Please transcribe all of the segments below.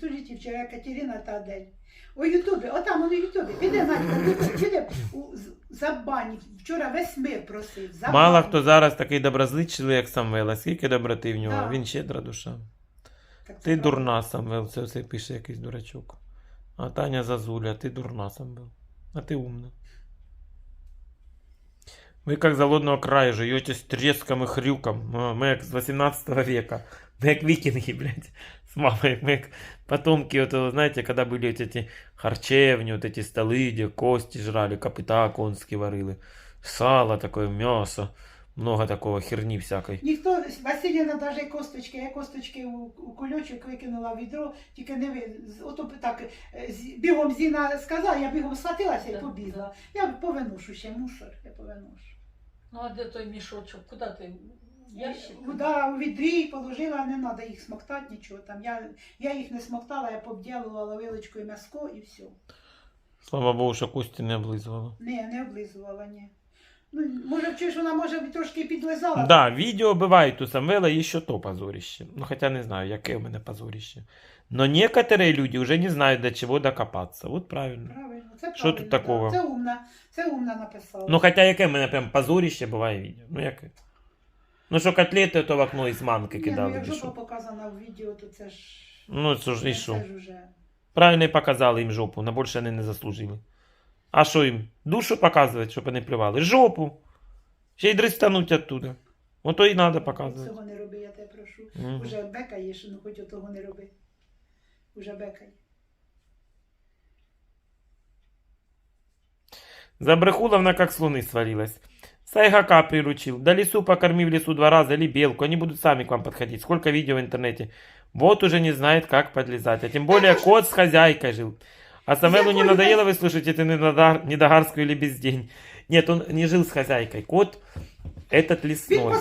Тут же ті вчора Катерина та Адель. У Ютубі, отам он у Ютубі. Піде, Надька, тут, піде у, з- за бані. Вчора весь мир просив. За Мало баню. хто зараз такий доброзичливий, як Самвел. А скільки доброти в нього? Да. Він щедра душа. Так це Ти правда. дурна, Самвел, це все пише якийсь дурачок. А Таня Зазуля, ти дурна, Самвел. А ти умна. Вы как голодного края живете с треском и хрюком. А, Мы как с 18 века. Мы как викинги, блядь. С мамой. Мы как потомки, вот, этого, знаете, когда были вот эти харчевни, вот эти столы, где кости жрали, копыта конские варили. Сало такое, мясо. Много такого херни всякой. Ніхто, Василіна навіть косточки, я косточки у, у кульочок викинула в відро, тільки не ви. з- Ото так, е, з- бігом Зіна сказала, я бігом схватилася і Так, побігла. Я повиношу ще мусор, я повиношу. Ну, а де той мішочок? Куди ти? Ящик? Да, у відрі положила, не треба їх смоктати, нічого там. Я, я їх не смоктала, я побділувала вилочкою м'яско і все. Слава Богу, що кості не облизувала. Не, не облизувала, ні. Ну, може, вчиш, вона може трошки підлизала. Да, видео бывает у Самвела еще то позорище. Ну, хотя не знаю, яке у мене позорище. Но некоторые люди уже не знают, до чего докопаться. Вот правильно. Правильно, це Що правильно, тут да. такого? Це умна, це умна написала. Ну, хотя яке в мене прям позорище буває відео. Ну, яке? Ну, що котлети то в окно із манки Ні, кидали. ну, як жопа показана в відео, то це ж... Ну, це ж і що? ж уже... Правильно і показали їм жопу, на більше вони не заслужили. А що їм? Душу показувати, щоб вони плювали? Жопу. Ще й дристануть оттуда. Ото і треба показувати. Цього не роби, я тебе прошу. Мгм. Уже бекаєш, ну хоч того не роби. Уже бекай. Забрехуловна как с луны свалилась. Сайгака приручил. Да лису покорми в лесу два раза или белку. Они будут сами к вам подходить. Сколько видео в интернете. Вот уже не знает, как подлезать. А тем более кот с хозяйкой жил. А Самелу не надоело выслушать эту недодар- недогарскую или бездень? Нет, он не жил с хозяйкой. Кот этот лесной.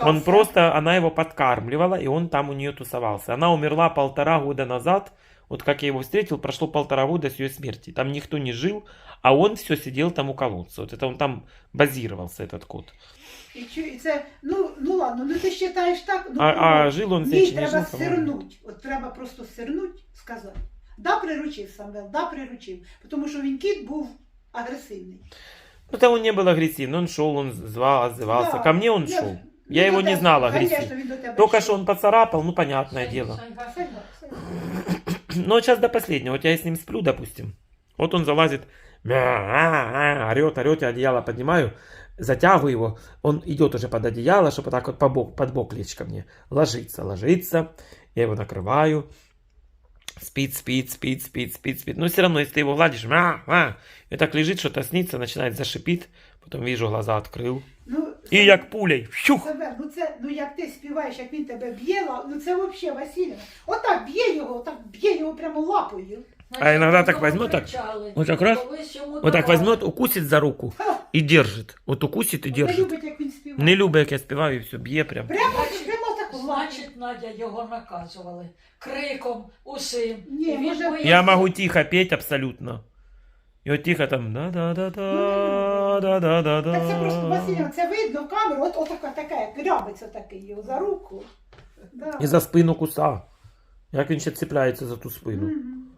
Он просто, она его подкармливала, и он там у нее тусовался. Она умерла полтора года назад. Вот как я его встретил, прошло полтора года с ее смерти. Там никто не жил, а он все сидел там у колодца. Вот это он там базировался, этот кот. І, чу- і це, ну, ну ладно, ну ти вважаєш так, ну, А, а ну, жил он Ні, здесь, не треба жил, по-моему. сирнуть. От треба просто сирнуть, сказати. Да, приручив Самвел, да, приручив. Тому що він кіт був агресивний. Ну, там он не был агрессивный, он шел, он звал, отзывался. Да, Ко мне он я- шел. ну, Я до его не тебе- знал конечно, агрессивным. він до тебе Только йшов. что он поцарапал, ну, понятное Сань- дело. Санька, Все, вот сейчас до последнего. Вот я с ним сплю, допустим. Вот он залазит, а, а, орет, орет, я одеяло поднимаю, затягиваю его. Он идет уже под одеяло, чтобы так вот по бок, под бок лечь ко мне. Ложится, ложится. Я его накрываю. Спит, спит, спит, спит, спит, спит. Но все равно, если ты его гладишь, мя, и так лежит, что-то снится, начинает зашипит. Потом вижу, глаза открыл. Ну, И як пулей. Фщух! Себе, ну це, ну як ти співаєш, як він тебе б'є, ну це взагалі Василіна. Отак б'є його, отак б'є його прямо лапою. А иногда так возьмет так, вот так раз, Вот так возьмет, укусит за руку и держит. Вот укусит и Не держит. любить, як він співає. Не любить, як я співаю, і все, б'є прям. Прямо, прямо так лапою. Значить, Надя його наказували. Криком, усім. Ні, І він може- боїться. Я могу тихо петь абсолютно. И вот тихо там да да да да да да да да Так це просто Василіна, це видно в камеру, от отака така, як рябиться такий його за руку. Да. І за спину куса. Як він ще цепляється за ту спину. Мгм.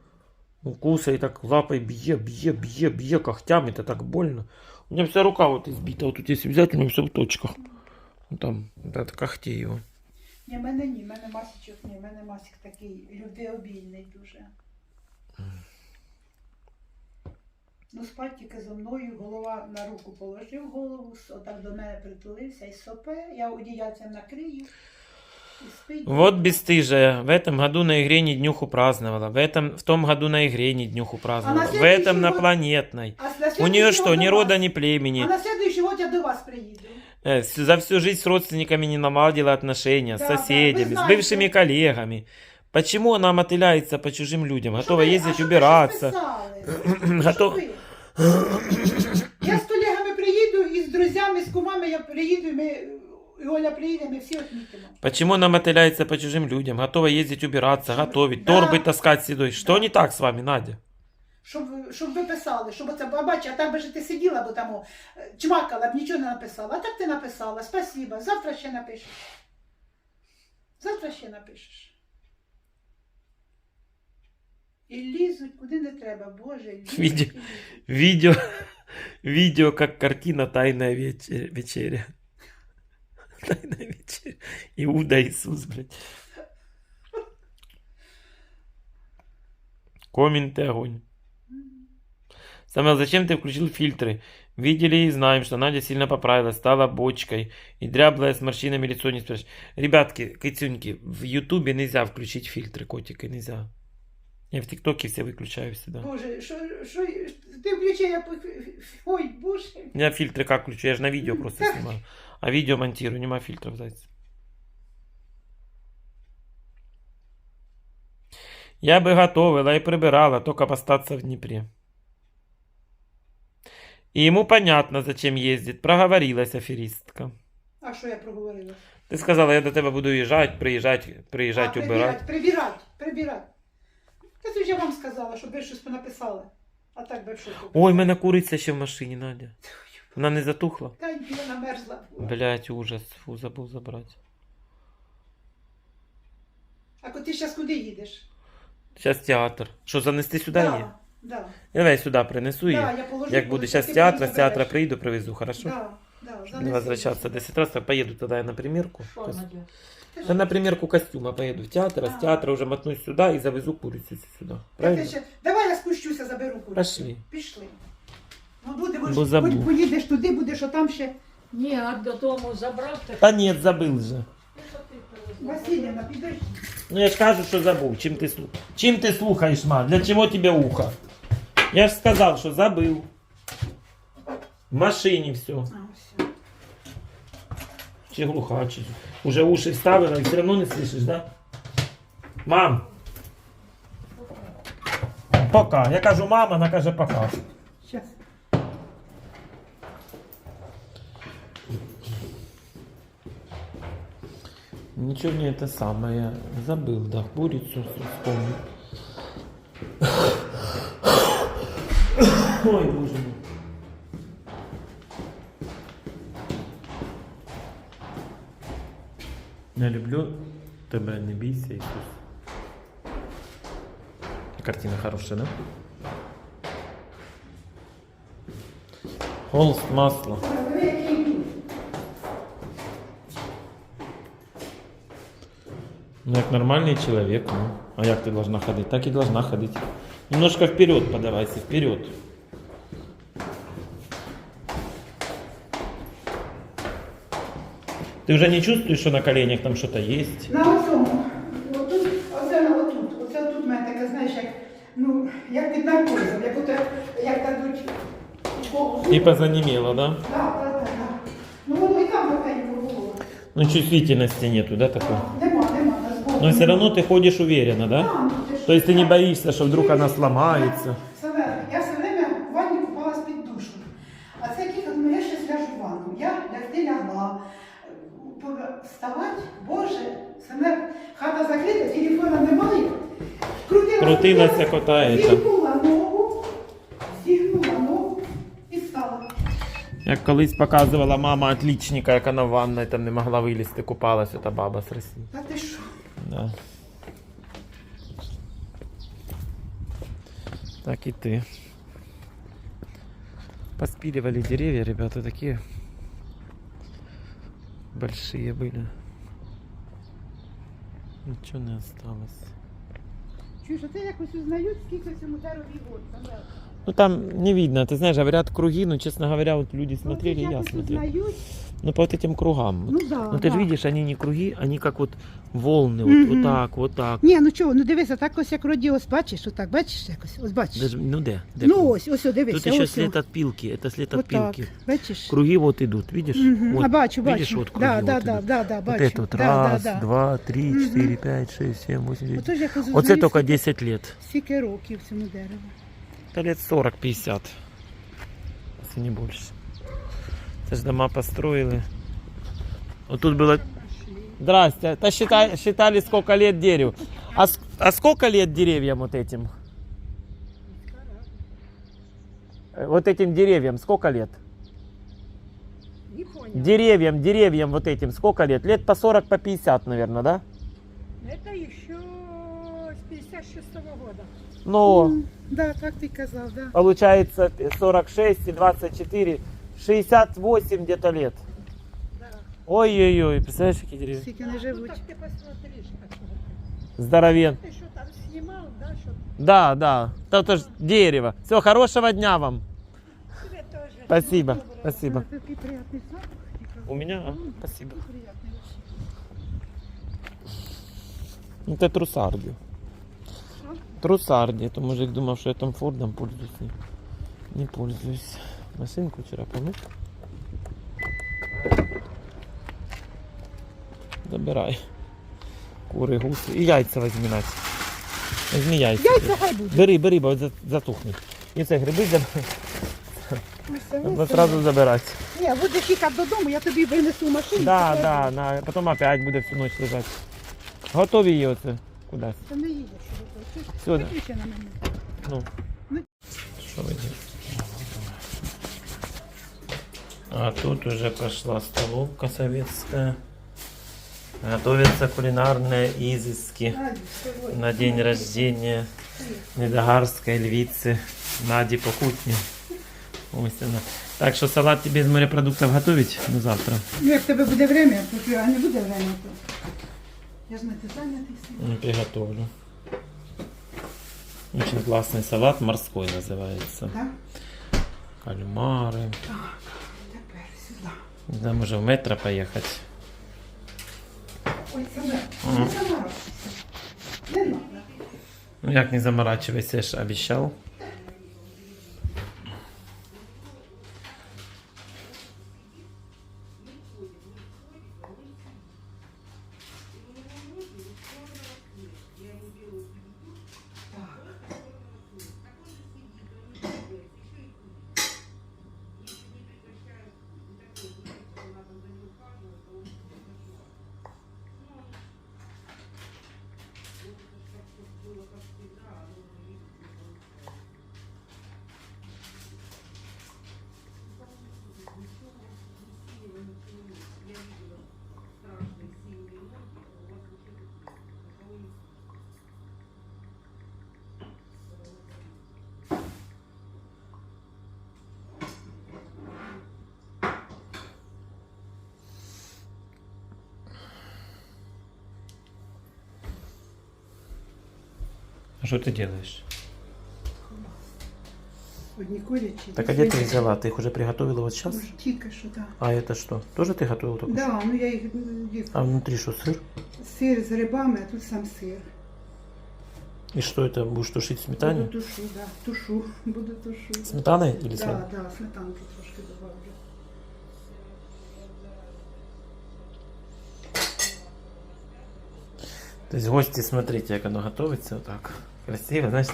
Укуса і так лапой б'є, б'є, б'є, б'є когтями, это так больно. У меня вся рука вот избита, вот тут если взять, у меня все в точках. Ну там, да, это когти его. Ні, в мене ні, в мене масічок ні, в мене масік такий любвеобільний дуже. Ну, спать тільки зо мною, голова на руку положив голову, с- отак до мене притулився і сопе, я одіяльцем накрию і спить. Вот бесстыжая. В этом году на игре не днюху праздновала. В, этом, в том году на игре не днюху праздновала. в следующий этом на год- планетной. А на У нее следующий что, год ни до рода, вас. ни племени. А на следующий год я до вас приїду. Э, с- За всю жизнь с родственниками не наладила отношения, Да, с да, соседями, вы с знаете. бывшими коллегами. Почему она мотыляется по чужим людям? Готова Що ви- а ездить що ви убираться. щось Я з колегами приїду і з друзями, з кумами я приїду, і ми, і Оля приїде, ми всі відмітимо. Почему она мотыляется по чужим людям? Готова ездить убираться, готовить, Да. торбы таскать седой. Что Да. не так с вами, Надя? Щоб, щоб ви писали, щоб оце бач, а так би ж ти сиділа, бо там о, чмакала, б нічого не написала. А так ти написала, спасіба, завтра ще напишеш. Завтра ще напишеш. І лізуть куди не треба, Боже. лізуть Відео. і лізуть. Видео, видео, как картина «Тайная вече- вечеря». Тайная вечеря. Иуда Иисус, блядь. Комменты огонь. Самвел, зачем ты включил фильтры? Видели и знаем, что Надя сильно поправилась, стала бочкой. И дряблая с морщинами лицо не спрячешь. Ребятки, кицюньки, в Ютубе нельзя включить фильтры, котики, нельзя. Я в ТикТоке все выключаю всегда. Боже, що, що, ти включай, я... по- Ой, Боже. Я фильтры как включу? Я же на видео просто Так. снимаю. А видео монтирую, нема фильтров, зайцы. Я бы готовила и прибирала, только б остаться в Днепре. И ему понятно, зачем ездит. Проговорилась аферистка. А що я проговорила? Ты сказала, я до тебя буду езжать, приезжать, приезжать, а, убирать. прибирать, прибирать, прибирать. Та це ж я вам сказала, щоб ви щось понаписали. А так би що? Ой, в мене куриця ще в машині, Надя. Вона не затухла? Та ні, вона мерзла. Блять, ужас. Фу, забув забрати. А ти зараз куди їдеш? Зараз театр. Що, занести сюди є? Да, да. Давай сюди принесу її. Да, я положу, Як буде зараз театр, з театра забереш. приїду, привезу, хорошо? Да, да, Не занеси. возвращаться 10 раз, так поеду тогда я на примерку. Що, Надя? Да на примерку костюма поеду в театр, а с А. театра уже мотнусь сюда и завезу курицу сюда. Так, Правильно? я ще- Давай я спущуся, заберу курицю. Пошли. Пішли. Ну, будемо Бо ж, забув. по- поїдеш туди, будеш, а там ще Ні, а додому забрав так. Та нет, забыл же. Що ти привезла? Васильівна, підеш. Ну я ж кажу, що забув. Чим ти, слу... Чим ти слухаєш, ма? Для чого тебе ухо? Я ж сказав, що забив. В машині все. А, все. Чи глуха, чи... Уже уши вставила и все равно не слышишь, да? Мам! Пока. Я кажу мама, вона каже пока. Щас. Ничего не это самое. Забыл, да, курицу вспомнил. Ой, боже Я люблю тебя, не бейся, Иисус. Картина хорошая, да? Холст тут. Ну, как нормальный человек, ну. А як ты должна ходить? Так и должна ходить. Немножко вперед подавайся, вперед. Ты уже не чувствуешь, что на коленях там что-то есть? На оцьому. Отут, оце на отут. Оце тут в мене таке, знаєш, як, ну, як під наркозом, як, ото, як дадуть укол. Типа занемело, да? Так, так, так. Ну, воно і там тихенько було. Ну, чувствительности нету, да, такой? Нема, нема, на збору. Но все равно ты ходишь уверенно, да? А, ну, ти ж- То есть ты не боишься, что вдруг она сломается? Крутила, кота ета. Зігнула ногу, зігнула ногу і стала. Як колись показувала мама отличника, як вона в ванной там не могла вилізти, купалась, та баба з Росії. Та ти що? Да. Так и ты. Поспиливали деревья, ребята, такие большие были. Ничего не осталось. Чуєш, а це якось узнають, скільки цьому дереві год. Савел. Ну там не видно, ты знаешь, говорят круги, но честно говоря, вот люди Ну, смотрели, от я якось смотрел. узнають. Ну по вот этим кругам. Ну да, Ну ты же да. видишь, они не круги, они как вот волны, вот, Мгм. вот так, вот так. Ні, ну чого, ну дивися, так ось як радіос, бачиш, отак, бачиш якось, ось бачиш. Даже, ну да. Ну ось, ось, о, дивися, Тут еще ось. о. след от пилки, это след от Отак, пилки. бачиш? Круги вот идут, видишь? Мгм. Вот, а бачу, бачу. видишь, вот круги да, вот да, идут. да, да, да, Вот бачу. это вот да, раз, да, да. два, три, Мгм. четыре, пять, шесть, семь, восемь, девять. Отож якось Вот узнаю, это только скільки- 10 лет. Скільки років цьому дереву. Это лет 40-50. Если не больше. Это ж дома построили. Вот тут было... Здрасте. Это считай, считали, сколько лет дереву. А, с- а сколько лет деревьям вот этим? Вот этим деревьям сколько лет? Не понял. Деревьям, деревьям вот этим сколько лет? Лет по 40, по 50, наверное, да? Это еще з 56-го года. Ну, Да, так ти казав, да. получается 46 и 24, 68 где-то лет. Да. Ой-ой-ой, представляешь, какие деревья? Скільки не Ну живуть. так ти посмотриш, какого. Здоровен. Ти що там знімав, да, що Да, да. Это же дерево. Все, хорошего дня вам. тебе теж. Спасибо, Доброго. спасибо. Такий приятний запах. У меня, а? Спасибо. Приятний. Ну, це трусарді. Трусарді, то мужик думав, що я там Фордом пользуюсь. Ні, Не пользуюсь. Машинку вчора помив. Забирай. Кури, гуси. І яйця візьми, Надь. Візьми яйця. Яйця хай буде. Бери, бери, бо за- затухнуть. І це гриби забирай. Треба одразу забирати. Ні, будеш їхати додому, я тобі винесу в машину. Да, покладу. да, на... потім опять буде всю ніч лежати. Готові її оце кудись. Та не їдеш. що. Сюди. Виключи на мене. Ну. Ну. Что вы А тут уже пошла столовка советская. Готовятся кулинарные изыски на день рождения Недогарской львицы Нади Покутни. Ось она. Так что салат тебе из морепродуктов готовить на завтра? Ну, як в тебе буде время, поки а не буде время, то я знаю, ти зайнятий сьогодні. М, Приготовлю. Очень классный салат, морской называется. Так? Кальмары. Тепер знаю, може в метро поехать. Ой, не. Надо. Ну як не заморачивайся, я ж обещал. А что ты делаешь? Одні курячі. Так а где ты их взяла? Ты их уже приготовила вот сейчас? Може, Тільки що, так. А это что? Тоже ты готовила только? что? Да, ну я їх, їх А внутри что, сыр? сир з грибами, а тут сам сир. И что это, будешь тушить в сметане? Буду тушу, да. Тушу, буду тушу. Сметаной или с Да, да, сметанки трошки добавлю. То есть гости, смотрите, как оно готовится вот так. Красиво, знаешь.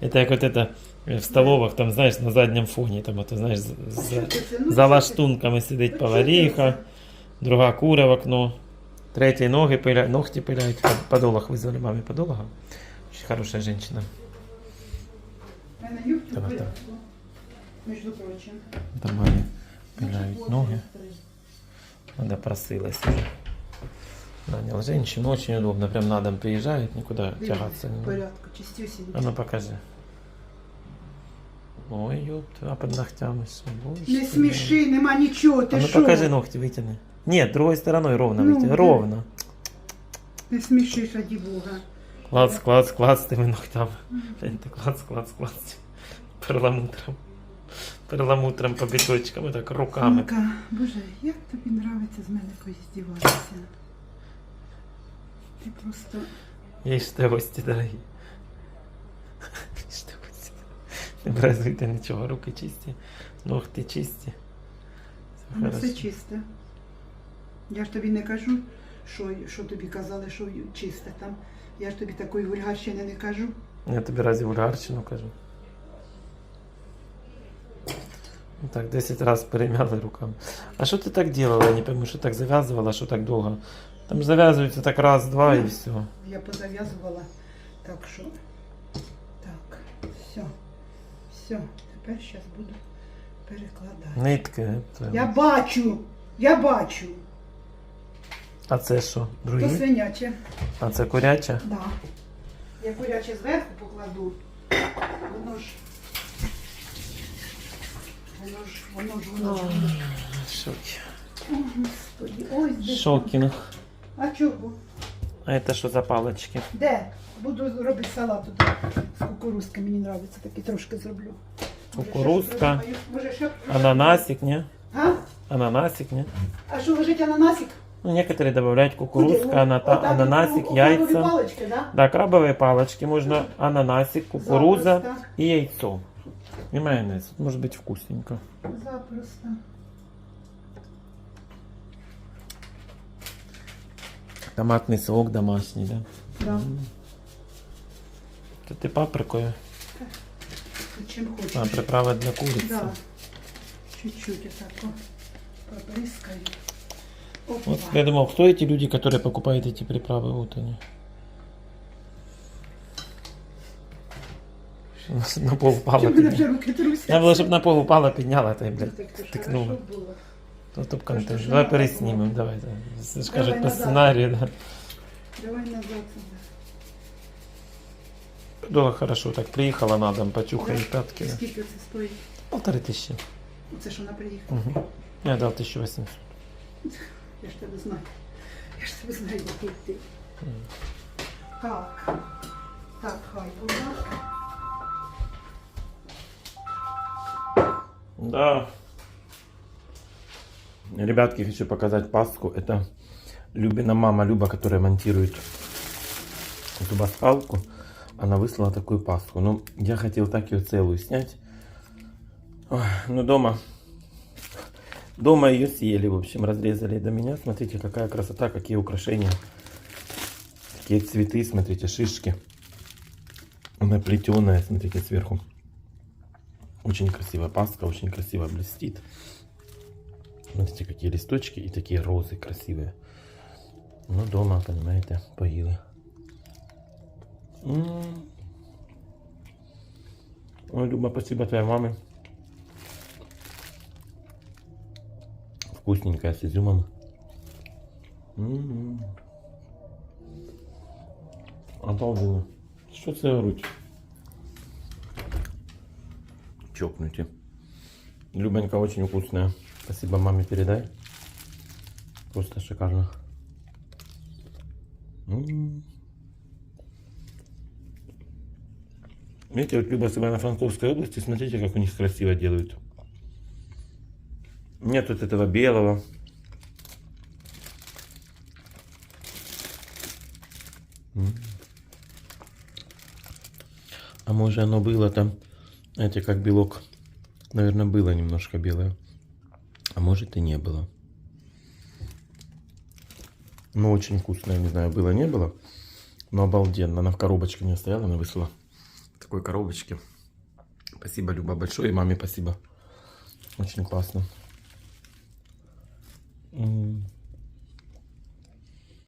Это как вот это в столовых, там, знаешь, на заднем фоне, там, это, знаешь, за, за- це? Ну, за ти? лаштунками сидить Ну, повариха, друга кура в окно, третій ноги пиля... ногти пиляють, Под- подолах вызвали маме подолога. Очень хорошая женщина. У мене юбки Давай, в давай. порядку, Між прочим. Там маме пиляють ноги. Надо просылась уже. Нанял женщину, очень удобно, прям на дом приезжает, никуда тягаться не В надо. порядку, чистюсінько. А ну покажи. Ой, ёпта, а под ногтями что? Боже Не ты сміши, нема нічого, мой. ти А ну що? покажи ногти, вытяни. Нет, другой стороной ровно Ну, вытяни. да. Ровно. Не смішиш, раді Бога. Клац, клац, клац тими ногтями. Глянь, ти клац, клац, клац. Перламутром. Перламутром по біточкам, так руками. Мамка, Боже, як тобі нравиться з мене якось здіватися? Ти просто... Їжте гості, дорогі. Їжте гості. Не бразуйте нічого, руки чисті, ногти чисті. Все Воно все чисте. Я ж тобі не кажу, що, що тобі казали, що чисте там. Я ж тобі такої вульгарщини не кажу. Я тобі разі вульгарщину кажу. Ну Так, 10 раз перемяли руками. А що ти так делала? Я не пойму, що так зав'язувала, що так довго. Там зав'язується так раз, два і все. Я позав'язувала. Так що. Так, все. Все. Тепер зараз буду перекладати. Нитки. це- Я бачу! Я бачу! А це що? То Другі? свиняче. А це куряча? Да. Я куряче зверху покладу. Воно ж. Воно ж, воно ж, воно ж. воно ж. О, Господи, ой, де. Шокінг. А чого? А це що за палочки? Де? Буду робити салат тут з кукурузки, мені подобається, такий трошки зроблю. Може, ще Кукурузка. щось придумаю? Може, ще... Ананасик, не? А? Ананасик, не? А що, лежить ананасик? Ну, некоторые добавляют кукурузка, Куди? аната- Отак, ананасик, у- у крабові яйца. палички, да? Да, крабовые палочки, можно ананасик, кукуруза Запросто. и яйцо. И майонез. Может быть вкусненько. Запросто. Томатный сок домашний, да? Да. Это ты паприкою. Чим хочеш. А, приправа для курицы. Да. Чуть-чуть отак о, побризкаю. Опа. Вот я думал, кто эти люди, которые покупают эти приправы? Вот они. На пол упала. Надо было, чтобы на пол упала, подняла, ты, Ну, блядь, так ж тыкнула. хорошо було. То топ что контент. ж Давай надо переснимем, давай. да. Если скажет Давай по назад. сценарию, да. Давай назад. Было хорошо, так приехала на дом, почухай Да. пятки. да. Скільки це стоїть? Полторы тысячи. Це що вона приїхала? Угу. Я дал 1800. Я ж тебе знаю. Я ж тебе знаю, який ти. Так. Так, хай буде. Да. Ребятки, хочу показать паску. Это Любина мама Люба, которая монтирует зубоскалку. Она выслала такую паску. Ну, я хотел так ее целую снять. Ой, ну, дома... Дома ее съели, в общем, разрезали до меня. Смотрите, какая красота, какие украшения. Такие цветы, смотрите, шишки. Она плетеная, смотрите, сверху. Очень красивая паска, очень красиво блестит. Смотрите, какие листочки и такие розы красивые. Ну, дома, понимаете, поила. М. Ой, Люба, спасибо твоей маме. Вкусненькая, с изюмом. М. Обалденно. Что це грудь? Чокнуте. Любенька очень вкусная. Спасибо маме передай. Просто шикарно. М. Видите, вот Люба себя на Франковской области, смотрите, как у них красиво делают. Нет вот этого белого. М. А может оно было там, знаете, как белок. Наверное, было немножко белое. А может и не было. Ну, очень вкусное, не знаю, было, не было. Но обалденно. Она в коробочке не стояла, она вышла в такой коробочке. Спасибо, Люба, большое. И маме спасибо. Очень классно.